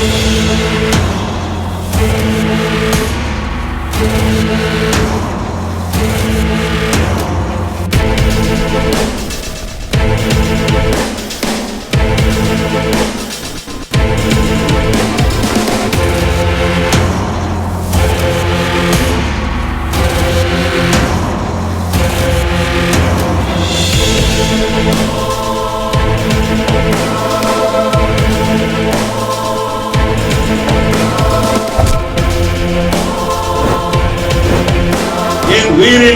என்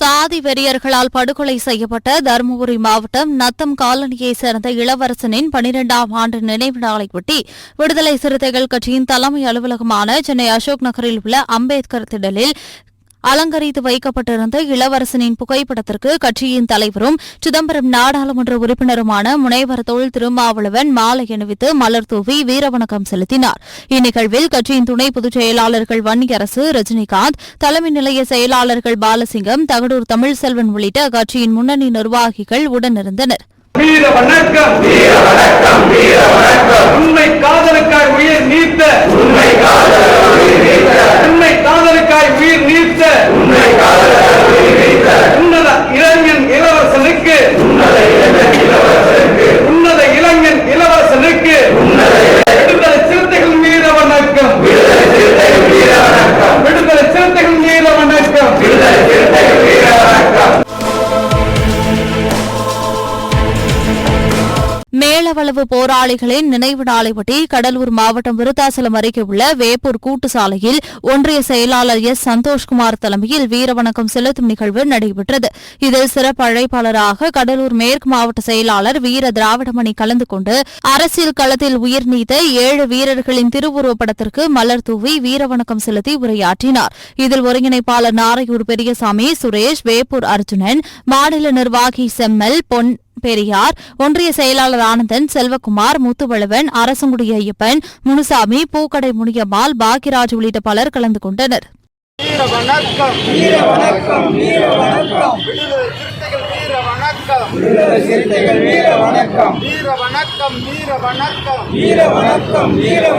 சாதி வெறியர்களால் படுகொலை செய்யப்பட்ட தருமபுரி மாவட்டம் நத்தம் காலனியைச் சேர்ந்த இளவரசனின் பனிரெண்டாம் ஆண்டு நினைவு நாளையொட்டி விடுதலை சிறுத்தைகள் கட்சியின் தலைமை அலுவலகமான சென்னை அசோக் நகரில் உள்ள அம்பேத்கர் திடலில் அலங்கரித்து வைக்கப்பட்டிருந்த இளவரசனின் புகைப்படத்திற்கு கட்சியின் தலைவரும் சிதம்பரம் நாடாளுமன்ற உறுப்பினருமான முனைவர் தொழில் திருமாவளவன் மாலை அணிவித்து மலர் தூவி வீரவணக்கம் செலுத்தினார். இந்நிகழ்வில் கட்சியின் துணை பொதுச் செயலாளர்கள் வன்னியரசு ரஜினிகாந்த் தலைமை நிலைய செயலாளர்கள் பாலசிங்கம் தகடூர் தமிழ்செல்வன் உள்ளிட்ட கட்சியின் முன்னணி நிர்வாகிகள் உடனிருந்தனர். மேலவளவு போராளிகளின் நினைவு நாளையொட்டி கடலூர் மாவட்டம் விருத்தாசலம் அருகே உள்ள வேப்பூர் கூட்டு சாலையில் ஒன்றிய செயலாளர் எஸ். சந்தோஷ்குமார் தலைமையில் வீரவணக்கம் செலுத்தும் நிகழ்வு நடைபெற்றது. இதில் சிறப்பு அழைப்பாளராக கடலூர் மேற்கு மாவட்ட செயலாளர் வீர திராவிடமணி கலந்து கொண்டு அரசியல் களத்தில் உயிர் நீத்த ஏழு வீரர்களின் திருவுருவப் படத்திற்கு மலர் தூவி வீரவணக்கம் செலுத்தி உரையாற்றினார். இதில் ஒருங்கிணைப்பாளர் நாரையூர் பெரியசாமி சுரேஷ் வேப்பூர் அர்ஜுனன் மாநில நிர்வாகி செம்மல் பொன் பெரியார் ஒன்றிய செயலாளர் ஆனந்தன் செல்வகுமார் முத்துவளவன் அரசங்குடி ஐயப்பன் முனுசாமி பூக்கடை முனியம்மாள் பாக்கியராஜ் உள்ளிட்ட பலர் கலந்து கொண்டனர். வீர வணக்கம்.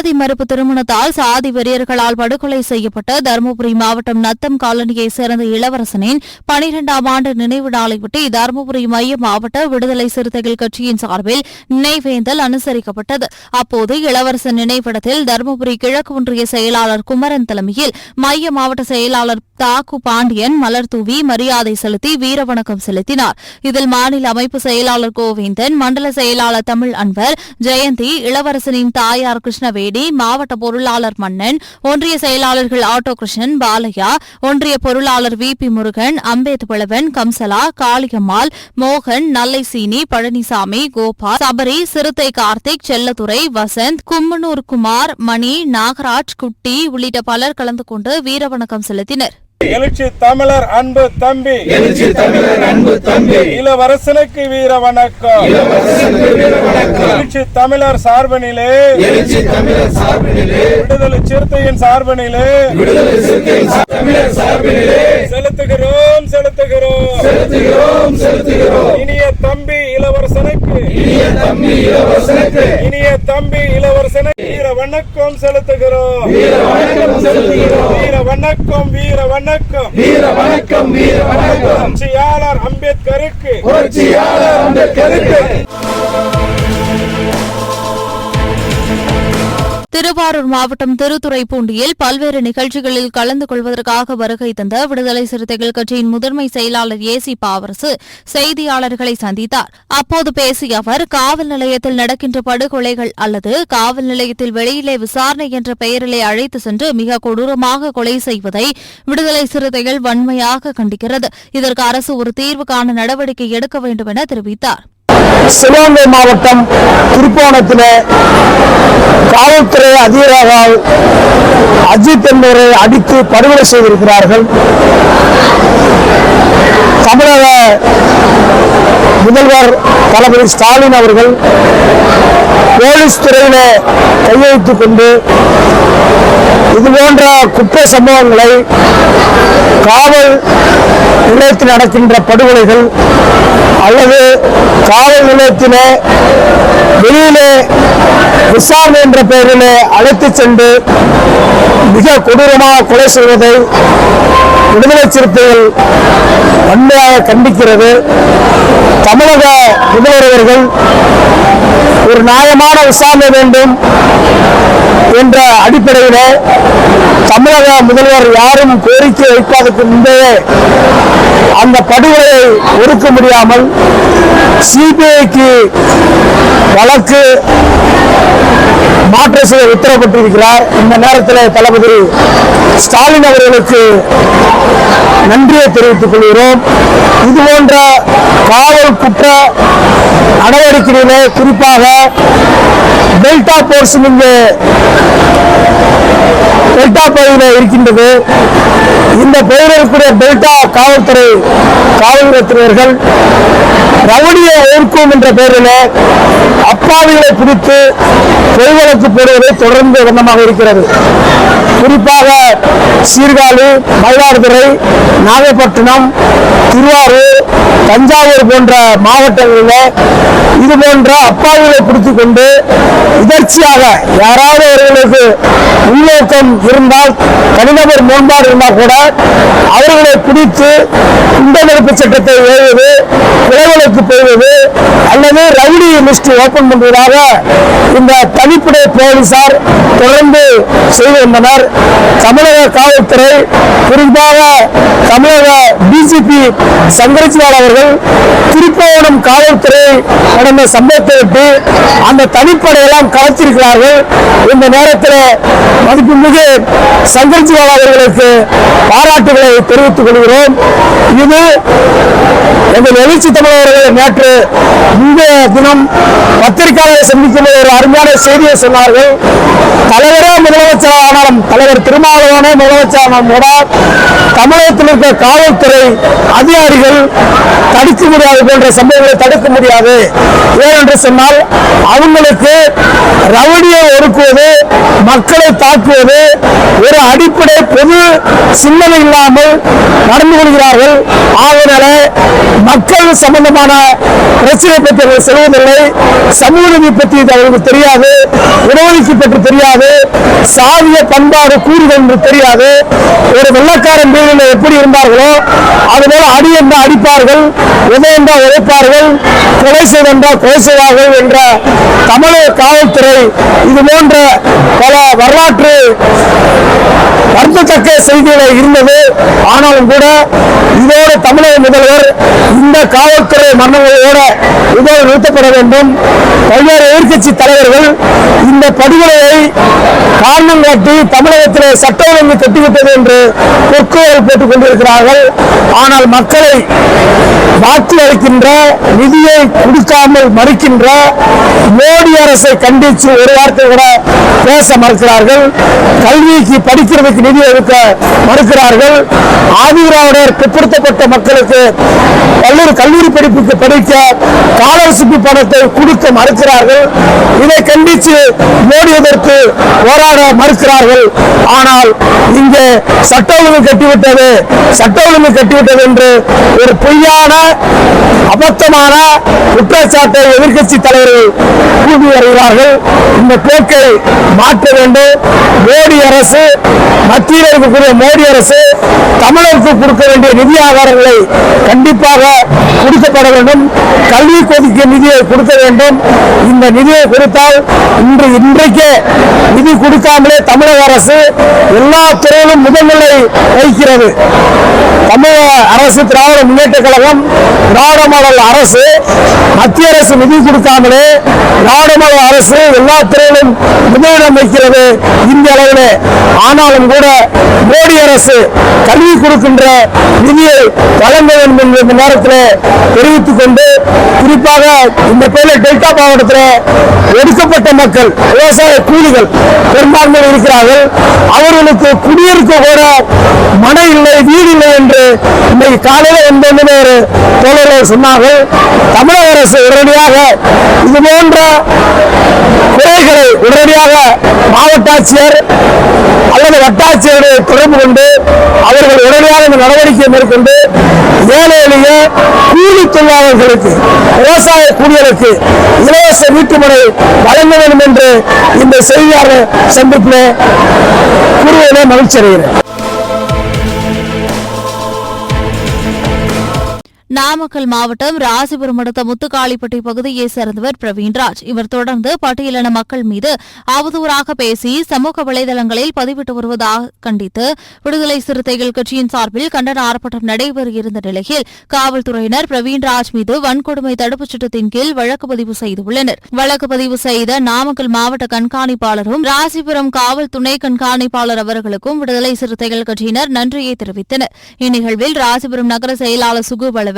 சாதி மறுப்பு திருமணத்தால் சாதி வெறியர்களால் படுகொலை செய்யப்பட்ட தருமபுரி மாவட்டம் நத்தம் காலனியைச் சேர்ந்த இளவரசனின் பனிரெண்டாம் ஆண்டு நினைவு நாளையொட்டி தருமபுரி மைய மாவட்ட விடுதலை சிறுத்தைகள் கட்சியின் சார்பில் நினைவேந்தல் அனுசரிக்கப்பட்டது. அப்போது இளவரசன் நினைவிடத்தில் தருமபுரி கிழக்கு ஒன்றிய செயலாளர் குமரன் தலைமையில் மைய மாவட்ட செயலாளர் தாக்கு பாண்டியன் மலர் தூவி மரியாதை செலுத்தி வீரவணக்கம் செலுத்தினார். இதில் மாநில அமைப்பு செயலாளர் கோவிந்தன் மண்டல செயலாளர் தமிழ் அன்பர் ஜெயந்தி இளவரசனின் தாயார் கிருஷ்ணவேணி மாவட்ட பொருளாளர் மன்னன் ஒன்றிய செயலாளர்கள் ஆட்டோ கிருஷ்ணன் பாலையா ஒன்றிய பொருளாளர் வி பி முருகன் அம்பேத் பிளவன் கம்சலா காளியம்மாள் மோகன் நல்லை சீனி பழனிசாமி கோபால் சபரி சிறுத்தை கார்த்திக் செல்லதுரை வசந்த் கும்மனூர் குமார் மணி நாகராஜ் குட்டி உள்ளிட்ட பலர் கலந்து கொண்டு வீரவணக்கம் செலுத்தினர். எழுச்சி தமிழர் அன்பு தம்பி. எழுச்சி தமிழர் அன்பு தம்பி. இளவரசனுக்கு வீர வணக்கம். எழுச்சி தமிழர் சார்பனிலே. எழுச்சி தமிழர் சார்பனிலே. விடுதலை சிறுத்தையின் சார்பனிலே. விடுதலை சிறுத்தையின் தமிழர் சார்பனிலே. செலுத்துகிறோம் செலுத்துகிறோம். செலுத்துகிறோம் செலுத்துகிறோம். இனிய தம்பி இளவரசனுக்கு. இனிய தம்பி இளவரசனுக்கு வீர வணக்கம் செலுத்துகிறோம். வீர வணக்கம் செலுத்துகிறோம். வீர வணக்கம் வீர வணக்கம். வீர வணக்கம் வீர வணக்கம். புரட்சியாளர் அம்பேத்கருக்கு. புரட்சியாளர் அம்பேத்கருக்கு. திருவாரூர் மாவட்டம் திருத்துறைப்பூண்டியில் பல்வேறு நிகழ்ச்சிகளில் கலந்து கொள்வதற்காக வருகை தந்த விடுதலை சிறுத்தைகள் கட்சியின் முதன்மை செயலாளர் ஏ சி பாவரசு செய்தியாளர்களை சந்தித்தார். அப்போது பேசிய அவர் காவல் நிலையத்தில் நடக்கின்ற படுகொலைகள் அல்லது காவல் நிலையத்தில் வெளியிலே விசாரணை என்ற பெயரிலே அழைத்து சென்று மிக கொடூரமாக கொலை செய்வதை விடுதலை சிறுத்தைகள் வன்மையாக கண்டிக்கிறது. இதற்கு அரசு ஒரு தீர்வு காண நடவடிக்கை எடுக்க வேண்டும் என தெரிவித்தார். சிவகங்கை மாவட்டம் திருப்போணத்தில் காவல்துறை அதிகாரிகள் அஜித் என்பவரை அடித்து படுகொலை செய்திருக்கிறார்கள். தமிழக முதல்வர் தளபதி ஸ்டாலின் அவர்கள் போலீஸ் துறையில கையெழுத்துக் கொண்டு இது போன்ற குற்ற சம்பவங்களை காவல் நிலையத்தில் நடக்கின்ற படுகொலைகள் அல்லது காவல் நிலையத்திலே வெளியிலே விசாரணை என்ற பெயரிலே அழைத்து சென்று மிக கொடூரமாக கொலை செய்வதை விடுதலை சிறுத்தைகள் வன்மையாக கண்டிக்கிறது. தமிழக முதல்வர் ஒரு நியாயமான விசாரணை வேண்டும் என்ற அடிப்படையிலே தமிழக முதல்வர் யாரும் கோரிக்கை வைப்பதற்கு முன்பே அந்த படுகொலையை ஒடுக்க முடியாமல் சிபிஐ சிபிஐக்கு வழக்கு மாற்ற செய்ய உத்தரவிட்டிருக்கிறார். இந்த நேரத்தில் தளபதி ஸ்டாலின் அவர்களுக்கு நன்றியை தெரிவித்துக் கொள்கிறோம். இது போன்ற காவல் குற்ற நடவடிக்கைகளிலே குறிப்பாக டெல்டா போர்ஸ் இங்கு டெல்டா பகுதியில் இருக்கின்றது. இந்த பகுதியில் இருக்கக்கூடிய டெல்டா காவல்துறை காவல்துறையினர்கள் ரவுடியை எதிர்க்கும் என்ற பெயரில் அப்பாவிகளை பிடித்து பொய்வழக்கு போடுவதை தொடர்ந்து இடமாக இருக்கிறது. குறிப்பாக சீர்காழி மயிலாடுதுறை நாகப்பட்டினம் திருவாரூர் தஞ்சாவூர் போன்ற மாவட்டங்களில் இது போன்ற அப்பாவிகளை பிடித்துக் கொண்டு இதர்ச்சியாக யாராவது அவர்களுக்கு உள்நோக்கம் இருந்தால் தனிநபர் முன்பாடு இருந்தால் கூட அவர்களை பிடித்து குண்டமளிப்பு சட்டத்தை ஏறுவது கொலைகளுக்கு போவது அல்லது ரவுடி லிஸ்ட் ஓபன் பண்றதாக இந்த தனிப்படை போலீசார் தொடர்ந்து செய்து வந்தனர். தமிழக காவல்துறை குறிப்பாக தமிழக டிஜிபி சங்கரச்சிவால் அவர்கள் திருப்பவனம் காவல்துறை நடந்த சம்பவத்தை விட்டு அந்த தனிப்படையெல்லாம் கலைத்திருக்கிறார்கள். இந்த நேரத்தில் மதிப்புமிகு சங்கரச்சிவால் அவர்களுக்கு பாராட்டுகளை தெரிவித்துக் கொள்கிறோம். இது எங்கள் எழுச்சி தமிழர்கள் நேற்று இன்றைய தினம் பத்திரிகையாளரை சந்திக்கும் ஒரு அருமையான செய்தியை சொன்னார்கள். தலைவரே முதலமைச்சரான தலைவர் திருமாவளவனே முதலமைச்சரான ஆனாலும் கூட தமிழகத்தில் இருக்க காவல்துறை அதிகாரிகள் தடுக்க முடியாது போன்ற சம்பவங்களை தடுக்க முடியாது. ஏனென்று சொன்னால் அவங்களுக்கு ரவுடியை ஒடுக்குவது மக்களை தாக்குவது ஒரு அடிப்படை பொது சிந்தனை இல்லாமல் நடந்து கொள்கிறார்கள். ஆகையினால மக்கள் சம்பந்தமான பிரச்சனை பற்றி அவர்கள் செல்வதில்லை சமூக நீதி பற்றி அவர்களுக்கு தெரியாது. இடஒதுக்கீடு பற்றி தெரியாது. சாதிய பண்பாடு கூறுகள் என்று தெரியாது. ஒரு வெள்ளக்காரன் வீடுகள் எப்படி இருந்தார்களோ அதுபோல அடி என்றால் அடிப்பார்கள் உதவி என்றால் உழைப்பார்கள் கொலை செய்தென்றால் கொலை செய்வார்கள் என்ற தமிழக காவல்துறை இது போன்ற பல வரலாற்று வருத்தத்தக்க செய்திகளை இருந்தது. ஆனாலும் கூட இதோடு தமிழக முதல்வர் இந்த காவல்துறை மன்னர்களோட இதோடு நிறுத்தப்பட வேண்டும். பல்வேறு எதிர்க்கட்சி தலைவர்கள் இந்த படுகொலையை காரணம் காட்டி தமிழகத்திலே சட்ட ஒழுங்கு கட்டிவிட்டது என்று பொற்கோள் போட்டுக் கொண்டிருக்கிறார்கள். ஆனால் மக்களை வாக்கு அளிக்கின்ற நிதியை கொடுக்காமல் மறுக்கின்ற மோடி அரசை கண்டித்து ஒரு வார்த்தை கூட பேச மறுக்கிறார்கள். கல்விக்கு படிக்கிறதுக்கு நிதி ஒதுக்க மறுக்கிறார்கள். ஆதிராவிடர் பிற்படுத்தப்பட்ட மக்களுக்கு பல்வேறு கல்லூரி படிப்புக்கு படிக்க ஸ்காலர்ஷிப் பணத்தை கொடுக்க மறுக்கிறார்கள். இதை கண்டித்து மோடி போராட மறுக்கிறார்கள். ஆனால் இங்கே சட்ட ஒழுங்கு கட்டிவிட்டது சட்ட ஒழுங்கு கட்டிவிட்டது என்று ஒரு பொய்யான அபத்தமான குற்றச்சாட்டை எதிர்க்கட்சி தலைவர்கள் கூறி வருகிறார்கள். இந்த போக்கை மாற்ற வேண்டும். மோடி அரசு மத்தியில் இருக்கக்கூடிய மோடி அரசு தமிழருக்கு கொடுக்க வேண்டிய நிதி ஆதாரங்களை கண்டிப்பாக கொடுக்கப்பட வேண்டும். கல்வி கொதிக்கு நிதியை கொடுக்க வேண்டும். இந்த நிதியை கொடுத்தால் இன்று இன்றைக்கே நிதி கொடுக்காமலே தமிழக அரசு எல்லா துறையிலும் முதல்நிலை வகிக்கிறது. தமிழக அரசு திராவிட முன்னேற்ற கழகம் திராவிட மாடல் அரசு மத்திய அரசு நிதி கொடுக்காமலே திராவிட மாடல் அரசு எல்லா துறையிலும் முதலிடம் வைக்கிறது இந்திய அளவிலே. ஆனாலும் கூட மோடி அரசு கல்வி கொடுக்கின்ற நிதியை வழங்க வேண்டும் என்ற இந்த நேரத்தில் தெரிவித்துக் கொண்டு குறிப்பாக இந்த பேரில் டெல்டா மாவட்டத்தில் ஒடுக்கப்பட்ட மக்கள் விவசாய கூலிகள் பெரும்பான்மை இருக்கிறார்கள். அவர்களுக்கு குடியிருக்க கூட மனை இல்லை வீடு இல்லை என்று இன்னைக்கு காலையில் வந்தோன்னு ஒரு தோழர்கள் சொன்னார்கள். தமிழக அரசு உடனடியாக இது போன்ற குறைகளை உடனடியாக மாவட்ட ஆட்சியர் அல்லது வட்டாட்சியரை தொடர்பு கொண்டு அவர்கள் உடனடியாக இந்த நடவடிக்கையை மேற்கொண்டு ஏழை எளிய கூலி தொழிலாளர்களுக்கு விவசாய கூலிகளுக்கு இலவச வீட்டுமனை வழங்க வேண்டும் என்று இந்த செய்தியாளர் சந்திப்பில் கூறுவதிலே மகிழ்ச்சி அடைகிறேன் நாமக்கல் மாவட்டம் ராசிபுரம் அடுத்த முத்துக்காளிப்பட்டி பகுதியை சேர்ந்தவர் பிரவீன்ராஜ். இவர் தொடர்ந்து பட்டியலின மக்கள் மீது அவதூறாக பேசி சமூக வலைதளங்களில் பதிவிட்டு வருவதாக கண்டித்து விடுதலை சிறுத்தைகள் கட்சியின் சார்பில் கண்டன ஆர்ப்பாட்டம் நடைபெற இருந்த நிலையில் காவல்துறையினர் பிரவீன்ராஜ் மீது வன்கொடுமை தடுப்புச் சட்டத்தின் கீழ் வழக்கு பதிவு செய்துள்ளனர் வழக்கு பதிவு செய்த நாமக்கல் மாவட்ட கண்காணிப்பாளரும் ராசிபுரம் காவல் துணை கண்காணிப்பாளர் அவர்களுக்கும் விடுதலை சிறுத்தைகள் கட்சியினர் நன்றியை தெரிவித்தனர். இந்நிகழ்வில் ராசிபுரம் நகர செயலாளர்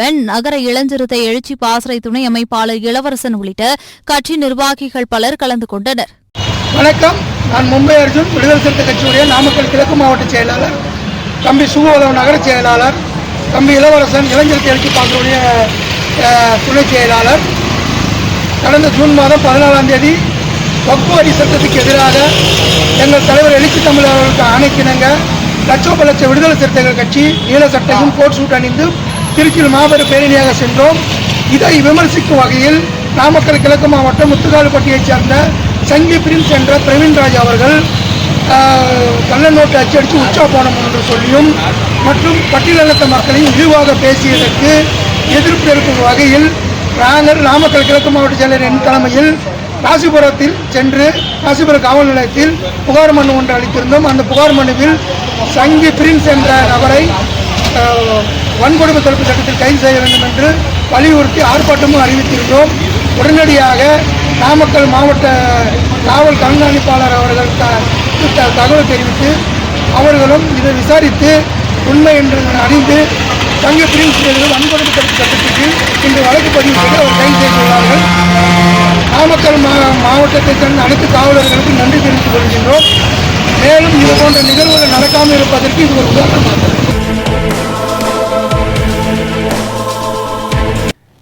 சுகுபலவன் நகர இளஞ்சிறுத்தை எழுச்சி பாசறை துணை அமைப்பாளர் இளவரசன் உள்ளிட்ட கட்சி நிர்வாகிகள் பலர் கலந்து கொண்டனர். வணக்கம். நான் மும்பை அர்ஜுன் விடுதலை சிறுத்தை கட்சியுடைய நாமக்கல் கிழக்கு மாவட்ட செயலாளர். தம்பி சுகோதவ் நகர செயலாளர். தம்பி இளவரசன் இளைஞர் எழுச்சி பார்க்கக்கூடிய துணை செயலாளர். கடந்த ஜூன் மாதம் பதினாலாம் தேதி வக்பு வரி சட்டத்துக்கு எதிராக எங்கள் தலைவர் எழுச்சி தமிழர்களுக்கு ஆணைக்கிணங்க லட்சோப லட்ச விடுதலை சிறுத்தைகள் கட்சி நீல சட்டையும் கோட் சூட் அணிந்து திருச்சியில் மாபெரும் பேரணியாக சென்றோம். இதை விமர்சிக்கும் வகையில் நாமக்கல் கிழக்கு மாவட்டம் முத்துக்காலுப்பட்டியைச் சேர்ந்த சங்கி பிரின்ஸ் என்ற பிரவீன்ராஜ் அவர்கள் ஆஹ், கள்ள நோட்டு அச்சடித்து உச்சா போனோம் என்று சொல்லியும் மற்றும் பட்டியலத்த மக்களையும் இழிவாக பேசியதற்கு எதிர்ப்பு இருக்கும் வகையில் நாங்கள் நாமக்கல் கிழக்கு மாவட்ட செயலர் என் தலைமையில் ராசிபுரத்தில் சென்று ராசிபுரம் காவல் நிலையத்தில் புகார் மனு ஒன்று அளித்திருந்தோம். அந்த புகார் மனுவில் சங்கி பிரின்ஸ் என்ற நபரை வன்கொடுமை தடுப்பு சட்டத்தில் கைது செய்ய வேண்டும் என்று வலியுறுத்தி ஆர்ப்பாட்டமும் அறிவித்திருந்தோம் உடனடியாக நாமக்கல் மாவட்ட காவல் கண்காணிப்பாளர் அவர்கள் தகவல் தெரிவித்து அவர்களும் இதை விசாரித்து உண்மை என்று அறிந்து தங்க பிரிவு வன்கொடுமை தடுப்பு சட்டத்திற்கு இன்று வழக்கு பதிவு செய்து அவர் கைது செய்துள்ளார்கள். நாமக்கல் மா மாவட்டத்தைச் சேர்ந்த அனைத்து காவலர்களுக்கும் நன்றி தெரிவித்துக் கொள்கின்றோம். மேலும் இது போன்ற நிகழ்வுகள் நடக்காமல் இருப்பதற்கு இது ஒரு உதாரணமாக